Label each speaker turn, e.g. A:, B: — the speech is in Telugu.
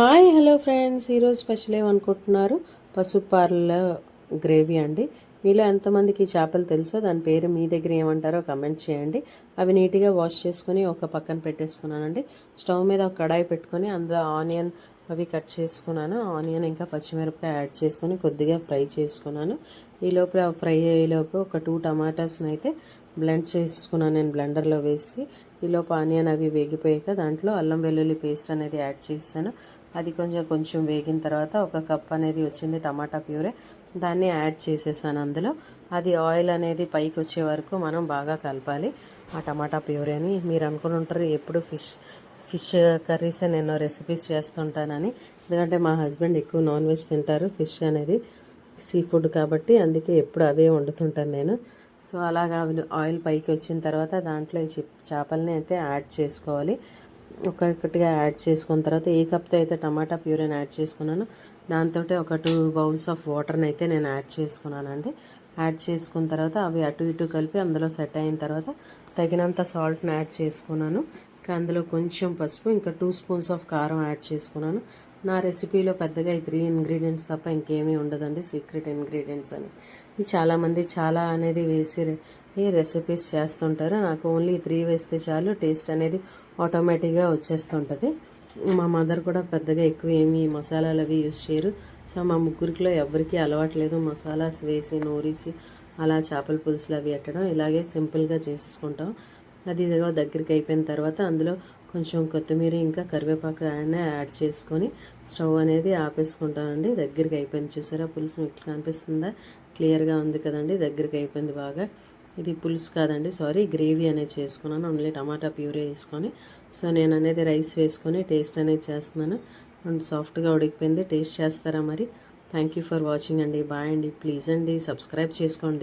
A: Hi hello friends. ఈరోజు స్పెషల్ ఏమనుకుంటున్నారు? పసుపు గ్రేవీ అండి. మీలో ఎంతమందికి ఈ చేపలు తెలుసో దాని పేరు మీ దగ్గర ఏమంటారో కమెంట్ చేయండి. అవి నీట్గా వాష్ చేసుకొని ఒక పక్కన పెట్టేసుకున్నానండి. స్టవ్ మీద ఒక కడాయి పెట్టుకొని అందులో ఆనియన్ అవి కట్ చేసుకున్నాను. ఆనియన్ ఇంకా పచ్చిమిరపకాయ యాడ్ చేసుకొని కొద్దిగా ఫ్రై చేసుకున్నాను. ఈ లోపల ఫ్రై అయ్యేలోపు ఒక టూ టమాటాస్ని అయితే బ్లెండ్ చేసుకున్నాను నేను బ్లెండర్లో వేసి. ఈలోపు ఆనియన్ అవి వేగిపోయాక దాంట్లో అల్లం వెల్లుల్లి పేస్ట్ అనేది యాడ్ చేశాను. అది కొంచెం కొంచెం వేగిన తర్వాత ఒక కప్ అనేది వచ్చింది టమాటా ప్యూరే. దాన్ని యాడ్ చేసేసాను అందులో. అది ఆయిల్ అనేది పైకి వచ్చే వరకు మనం బాగా కలపాలి. ఆ టమాటా ప్యూరేని మీరు అనుకుని ఉంటారు. ఎప్పుడు ఫిష్ ఫిష్ కర్రీస్ నేను రెసిపీస్ చేస్తుంటానని. ఎందుకంటే మా హస్బెండ్ ఎక్కువ నాన్ వెజ్ తింటారు ఫిష్ అనేది సీ ఫుడ్ కాబట్టి అందుకే ఎప్పుడు అవే వండుతుంటాను నేను. సో అలాగా ఆయిల్ పైకి వచ్చిన తర్వాత దాంట్లో ఈ చేపల్ని అయితే యాడ్ చేసుకోవాలి. ఒక్కొక్కటిగా యాడ్ చేసుకున్న తర్వాత ఏ కప్తో అయితే టమాటా ప్యూరీని యాడ్ చేసుకున్నానో దాంతో ఒక టూ బౌల్స్ ఆఫ్ వాటర్ని అయితే నేను యాడ్ చేసుకున్నానండి. యాడ్ చేసుకున్న తర్వాత అవి అటు ఇటు కలిపి అందులో సెట్ అయిన తర్వాత తగినంత సాల్ట్ని యాడ్ చేసుకున్నాను. అందులో కొంచెం పసుపు ఇంకా టూ స్పూన్స్ ఆఫ్ కారం యాడ్ చేసుకున్నాను. నా రెసిపీలో పెద్దగా ఈ త్రీ ఇంగ్రీడియంట్స్ తప్ప ఇంకేమీ ఉండదండి సీక్రెట్ ఇంగ్రీడియంట్స్ అని. ఇది చాలామంది చాలా అనేది వేసి ఈ రెసిపీస్ చేస్తుంటారు నాకు ఓన్లీ త్రీ వేస్తే చాలు టేస్ట్ అనేది ఆటోమేటిక్గా వచ్చేస్తుంటుంది. మా మదర్ కూడా పెద్దగా ఎక్కువ ఏమి మసాలాలు అవి యూజ్ చేయరు. సో మా ముగ్గురికిలో ఎవరికీ అలవాట్లేదు మసాలాస్ వేసి నూరిసి అలా చేపల పులుసులు అవి పెట్టడం ఇలాగే సింపుల్గా చేసేసుకుంటాం. అది ఇదిగో దగ్గరికి అయిపోయిన తర్వాత అందులో కొంచెం కొత్తిమీర ఇంకా కరివేపాకు యాడ్ చేసుకొని స్టవ్ అనేది ఆపేసుకుంటానండి. దగ్గరికి అయిపోయింది చూసారా? పులుసు మీకు కనిపిస్తుందా క్లియర్గా ఉంది కదండి. దగ్గరికి అయిపోయింది బాగా. ఇది పులుసు కాదండి సారీ గ్రేవీ అనేది చేసుకున్నాను. ఓన్లీ టమాటా ప్యూరీ వేసుకొని. సో నేను అనేది రైస్ వేసుకొని టేస్ట్ అనేది చేస్తున్నాను. అండ్ సాఫ్ట్గా ఉడికిపోయింది. టేస్ట్ చేస్తారా మరి? థ్యాంక్ యూ ఫర్ వాచింగ్ అండి. బాయ్ అండి. ప్లీజ్ అండి. సబ్స్క్రైబ్ చేసుకోండి.